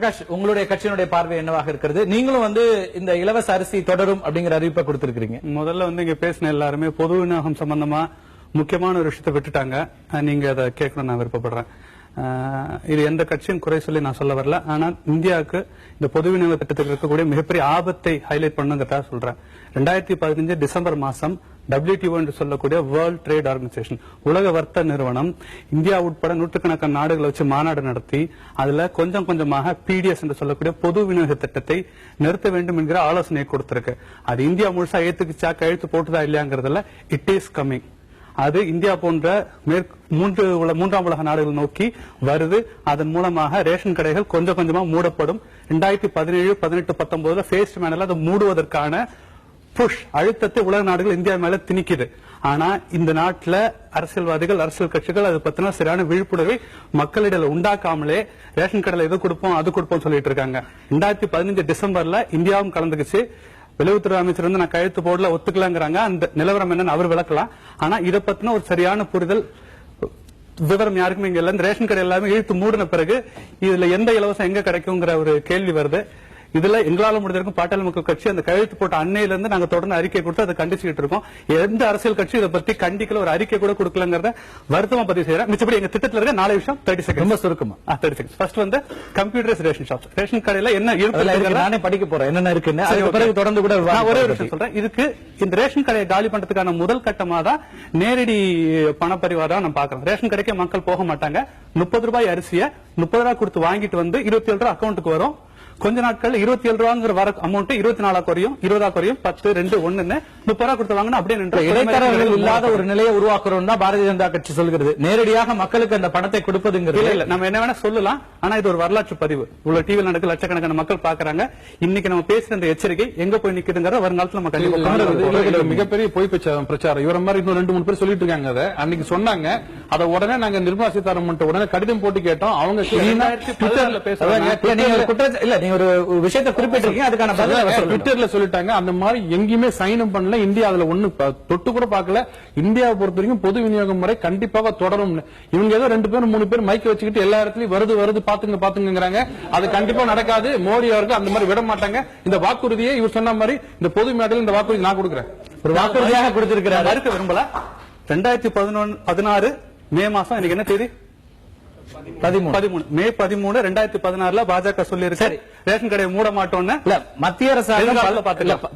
பிரகாஷ் உங்களுடைய கட்சியினுடைய பார்வை என்னவாக இருக்கிறது? நீங்களும் வந்து இந்த இலவச அரிசி தொடரும் அப்படிங்கிற அறிவிப்பை கொடுத்திருக்கீங்க முதல்ல வந்து இங்க பேசின எல்லாருமே பொது விநியோகம் சம்பந்தமா முக்கியமான ஒரு விஷயத்தை விட்டுட்டாங்க. நீங்க அதை கேட்கணும் நான் விருப்பப்படுறேன். இது எந்த கட்சியும் குறை சொல்லி நான் சொல்ல வரல. ஆனா இந்தியாவுக்கு இந்த பொது விநியோக திட்டத்தில் இருக்கக்கூடிய மிகப்பெரிய ஆபத்தை ஹைலைட் பண்ணுங்கிறதா சொல்றேன். ரெண்டாயிரத்தி பதினஞ்சு டிசம்பர் மாசம் டபிள்யூடிஓ என்று சொல்லக்கூடிய வேர்ல்ட் ட்ரேட் ஆர்கனைசேஷன் உலக வர்த்தக நிறுவனம். இந்தியா உட்பட நூற்றுக்கணக்கான நாடுகளை வச்சு மாநாடு நடத்தி அதுல கொஞ்சம் கொஞ்சமாக பிடிஎஸ் என்று சொல்லக்கூடிய பொது விநியோக திட்டத்தை நிறுத்த வேண்டும் என்கிற ஆலோசனையை கொடுத்திருக்கு. அது இந்தியா முழுசா ஏத்துக்குச்சா கழுத்து போட்டுதா இல்லையாங்கிறதுல இட் இஸ் கம்மிங் அது இந்தியா போன்ற மேற்கு மூன்று மூன்றாம் உலக நாடுகள் நோக்கி வருது. அதன் மூலமாக ரேஷன் கடைகள் கொஞ்சம் கொஞ்சமா மூடப்படும். இரண்டாயிரத்தி பதினேழு பதினெட்டு பத்தொன்பதுல ஃபேஸ்ட் மேனல அதை மூடுவதற்கான புஷ் அழுத்தத்தை உலக நாடுகள் இந்தியா மேல திணிக்குது. ஆனா இந்த நாட்டுல அரசியல்வாதிகள் அரசியல் கட்சிகள் அது பத்தின சரியான விழிப்புணர்வை மக்களிடையில உண்டாக்காமலே ரேஷன் கடையில இது கொடுப்போம் அது கொடுப்போம் சொல்லிட்டு இருக்காங்க. ரெண்டாயிரத்தி பதினஞ்சு டிசம்பர்ல இந்தியாவும் கலந்துக்குச்சு. வெளியுறவுத்துறை அமைச்சர் வந்து நான் கையெழுத்து போடல ஒத்துக்கலாங்கிறாங்க. அந்த நிலவரம் என்னன்னு அவர் விளக்கலாம். ஆனா இதை பத்தின ஒரு சரியான புரிதல் விவரம் யாருக்குமே இங்க இல்ல. இந்த ரேஷன் கடை எல்லாமே இழுத்து மூடின பிறகு இதுல எந்த இலவசம் எங்க கிடைக்குங்கிற ஒரு கேள்வி வருது. இதுல எங்களால முடிஞ்ச வரைக்கும் பாட்டாளி மக்கள் கட்சி அந்த கையெழுத்து போட்ட அன்னையில இருந்து நாங்க தொடர்ந்து அறிக்கை கொடுத்து அதை கண்டிச்சுக்கிட்டு இருக்கோம். எந்த அரசியல் கட்சி இதை பத்தி கண்டிக்கல ஒரு அறிக்கை கூட கொடுக்கலங்கிறத வருத்தமா பதிவு செய்யறேன் மிச்சப்படி எங்க திட்டத்துல இருக்க நாலு விஷயம் தேர்ட்டி செகண்ட் ரொம்ப சுருக்கமா. தேர்ட்டி செகண்ட் ஃபர்ஸ்ட் வந்து கம்ப்யூட்டர்ஸ் ரேஷன் ஷாப் ரேஷன் கடையில என்ன இருக்கு, நானே படிக்க போறேன். என்னென்ன இருக்குன்னு. அதுக்கு. பிறகு தொடர்ந்து கூட நான் ஒரே ஒரு விஷயம் சொல்றேன். இதுக்கு இந்த ரேஷன் கடையை காலி பண்றதுக்கான முதல் கட்டமா தான் நேரடி பணப்பரிவாரம் நம்ம பாக்குறோம் ரேஷன் கடைக்கு மக்கள் போக மாட்டாங்க. முப்பது ரூபாய் அரிசியை முப்பது ரூபாய் கொடுத்து வாங்கிட்டு வந்து இருபத்தி ஏழு ரூபாய் அக்கௌண்ட்டுக்கு வரும். கொஞ்ச நாட்கள் இருபத்தி ஏழு ரூபாங்கிற வர அமௌண்ட் இருபத்தி நாலா குறையும் இருபதா குறையும் பத்து ரெண்டு ஒண்ணுன்னு முப்பது கொடுத்து வாங்கினா அப்படியே நின்று இடைத்தரகர்கள் இல்லாத ஒரு நிலையை உருவாக்குறோம் தான் பாரதிய ஜனதா கட்சி சொல்கிறது நேரடியாக மக்களுக்கு அந்த பணத்தை கொடுப்பதுங்கிறது இல்ல நம்ம என்ன வேணா சொல்லலாம். ஆனா இது ஒரு வரலாற்று பதிவு. இவ்வளவு டிவியில் நடக்க லட்சக்கணக்கான மக்கள் பாக்குறாங்க இன்னைக்கு நம்ம பேசுற இந்த எச்சரிக்கை எங்க போய் நிக்குதுங்கிற வருங்காலத்துல நம்ம கண்டிப்பா மிகப்பெரிய பொய் பிரச்சாரம் இவர மாதிரி இன்னும் ரெண்டு மூணு பேர் சொல்லிட்டு இருக்காங்க அதை. அன்னைக்கு சொன்னாங்க. அதை உடனே நாங்க நிர்மலா சீதாராமன் உடனே கடிதம் போட்டு கேட்டோம். அவங்க. அதாங்க, இல்ல, நீங்க ஒரு விஷயத்தை குறிப்பிட்டிருக்கீங்க. அதுக்கான. ட்விட்டர்ல சொல்லிட்டாங்க. அந்த மாதிரி எங்கேயுமே சைன் பண்ணல. இந்தியா அதுல ஒண்ணு தொட்டு கூட பார்க்கல. இந்தியாவை பொறுத்த வரைக்கும் பொது விநியோக முறை கண்டிப்பாக தொடரும். இவங்க ஏதோ ரெண்டு பேரும் மூணு பேர் மைக்க வச்சுக்கிட்டு எல்லா இடத்துலயும் வருது வருது பாத்துங்க பாத்துங்கிறாங்க அது கண்டிப்பா நடக்காது. மோடி அவர்கள் அந்த மாதிரி விட மாட்டாங்க. இந்த வாக்குறுதியை இவர் சொன்ன மாதிரி இந்த பொது மேடையில் இந்த வாக்குறுதி நான் கொடுக்குறேன். ஒரு வாக்குறுதியாக கொடுத்திருக்கிறாரு. விரும்பல. ரெண்டாயிரத்தி பதினொன்னு பதினாறு மே மாசம் இன்னைக்கு என்ன தேதி? பதிமூணு. மே பதிமூணு ரெண்டாயிரத்தி பதினாறுல பாஜக சொல்லி சரி. ரேஷன் கடையை மூட மாட்டோம்னு மத்திய அரசாங்கம்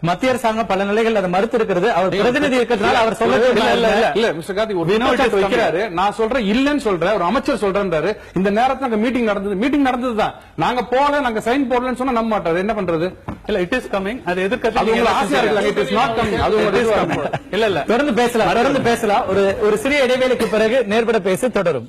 மத்திய அரசாங்கம் பல நிலைகள் அதை மறுத்து இருக்கிறது அவர் பிரதிநிதி இருக்கிறதுனால அவர் சொல்ல வைக்கிறாரு. நான் சொல்றேன் இல்லன்னு சொல்றேன். ஒரு அமைச்சர் சொல்றேன்றாரு இந்த நேரத்துல மீட்டிங் நடந்தது. மீட்டிங் நடந்ததுதான். நாங்க போல நாங்க சைன் போடலன்னு சொன்னா நம்ப மாட்டாரு. என்ன பண்றது? இல்ல இட் இஸ் கமிங் அது எதிர்க்கட்சி ஆசையா இருக்கலாம் இட் இஸ் நாட் கமிங் அது. இல்ல இல்ல. தொடர்ந்து பேசலாம். தொடர்ந்து பேசலாம். ஒரு ஒரு சிறிய இடைவேளைக்கு பிறகு நேர்பட பேச தொடரும்.